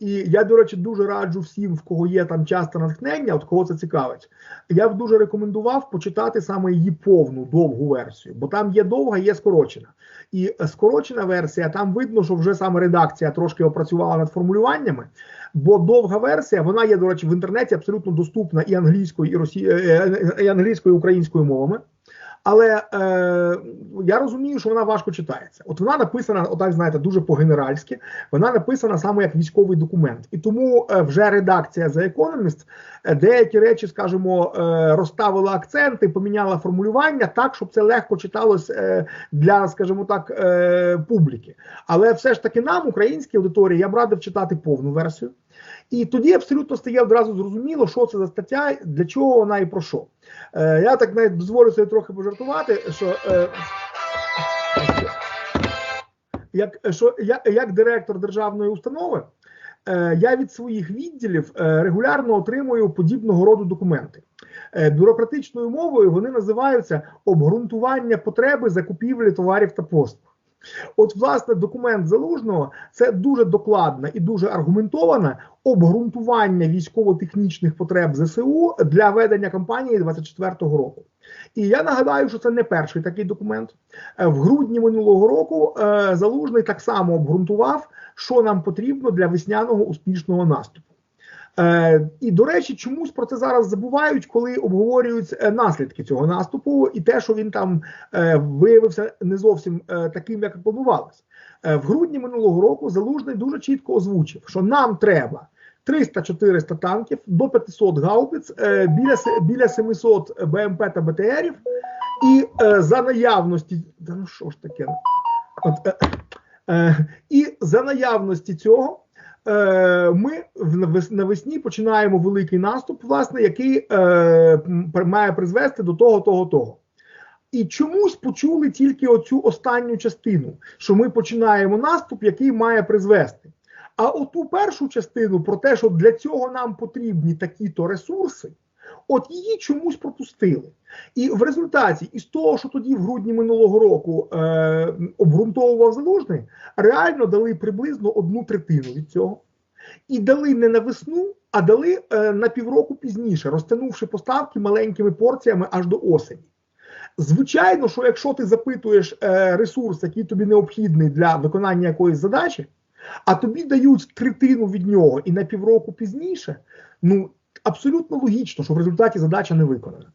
І я, до речі, дуже раджу всім, в кого є там часто натхнення, от кого це цікавить. Я б дуже рекомендував почитати саме її повну довгу версію, бо там є довга, є скорочена. І скорочена версія, там видно, що вже саме редакція трошки опрацювала над формулюваннями. Бо довга версія, вона є, до речі, в інтернеті абсолютно доступна і англійською, і росі... Е, е, і англійською, і українською мовами. Але е, я розумію, що вона важко читається. От вона написана, отак знаєте, дуже по-генеральськи. Вона написана саме як військовий документ, і тому е, вже редакція The Economist е, деякі речі, скажімо, е, розставила акценти, поміняла формулювання так, щоб це легко читалось е, для, скажімо так, е, публіки. Але все ж таки нам, українській аудиторії, я б радив читати повну версію. І тоді абсолютно стає одразу зрозуміло, що це за стаття, для чого вона і про що. Е, Я так навіть дозволю собі трохи пожартувати, що е, як що я, як директор державної установи, е, я від своїх відділів е, регулярно отримую подібного роду документи. Е, бюрократичною мовою вони називаються обґрунтування потреби закупівлі товарів та послуг. От, власне, документ залужного це дуже докладна і дуже аргументоване обґрунтування військово-технічних потреб ЗСУ для ведення кампанії 24-го року. І я нагадаю, що це не перший такий документ. Е, в грудні минулого року е, залужний так само обґрунтував, що нам потрібно для весняного успішного наступу. Е, І до речі, чомусь про це зараз забувають, коли обговорюють е, наслідки цього наступу, і те, що він там е, виявився не зовсім е, таким, як планувалось. Е, в грудні минулого року залужний дуже чітко озвучив, що нам треба 300-400 танків до 500 гаубиць, е, біля біля 700 БМП та БТРів, і е, за наявності, ну що ж таке, от, е, е, і за наявності цього. Е, ми навесні починаємо великий наступ, власне, який е, має призвести до того, того, того. І чомусь почули тільки оцю останню частину, що ми починаємо наступ, який має призвести. А оту першу частину про те, що для цього нам потрібні такі-то ресурси, от її чомусь пропустили. І в результаті, із того, що тоді в грудні минулого року е, обґрунтовував залужний, реально дали приблизно одну третину від цього. І дали не на весну, а дали е, на півроку пізніше, розтягнувши поставки маленькими порціями аж до осені. Звичайно, що якщо ти запитуєш е, ресурс, який тобі необхідний для виконання якоїсь задачі, а тобі дають третину від нього і на півроку пізніше, ну абсолютно логічно, що в результаті задача не виконана.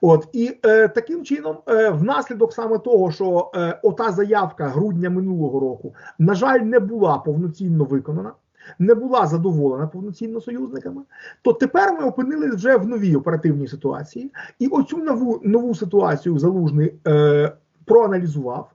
От і е, таким чином, е, внаслідок саме того, що е, ота заявка грудня минулого року, на жаль, не була повноцінно виконана. Не була задоволена повноцінно союзниками, то тепер ми опинились вже в новій оперативній ситуації, і оцю нову нову ситуацію залужний е, проаналізував.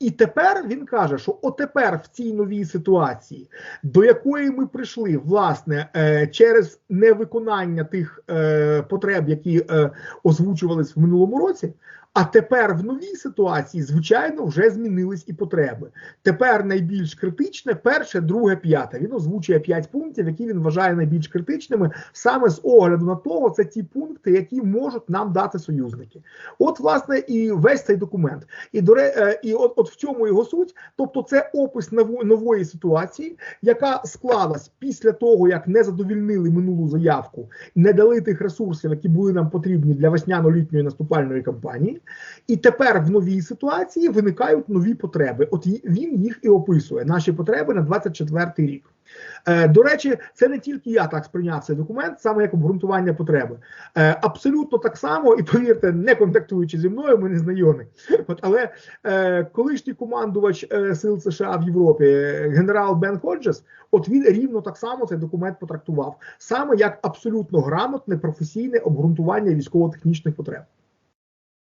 І тепер він каже, що отепер в цій новій ситуації, до якої ми прийшли, власне, е, через невиконання тих е, потреб, які е, озвучувались в минулому році, а тепер в новій ситуації, звичайно, вже змінились і потреби. Тепер найбільш критичне перше, друге, п'яте. Він озвучує п'ять пунктів, які він вважає найбільш критичними, саме з огляду на того, це ті пункти, які можуть нам дати союзники. От, власне, і весь цей документ. І до і от, от в цьому його суть. Тобто, це опис нової ситуації, яка склалась після того, як не задовільнили минулу заявку, не дали тих ресурсів, які були нам потрібні для весняно-літньої наступальної кампанії. І тепер в новій ситуації виникають нові потреби. От він їх і описує. Наші потреби на 24-й рік. Е, До речі, це не тільки я так сприйняв цей документ, саме як обґрунтування потреби. Е, Абсолютно так само, і повірте, не контактуючи зі мною, ми не знайомі. От, Але е, колишній командувач сил США в Європі, генерал Бен Ходжес, от він рівно так само цей документ потрактував, саме як абсолютно грамотне професійне обґрунтування військово-технічних потреб.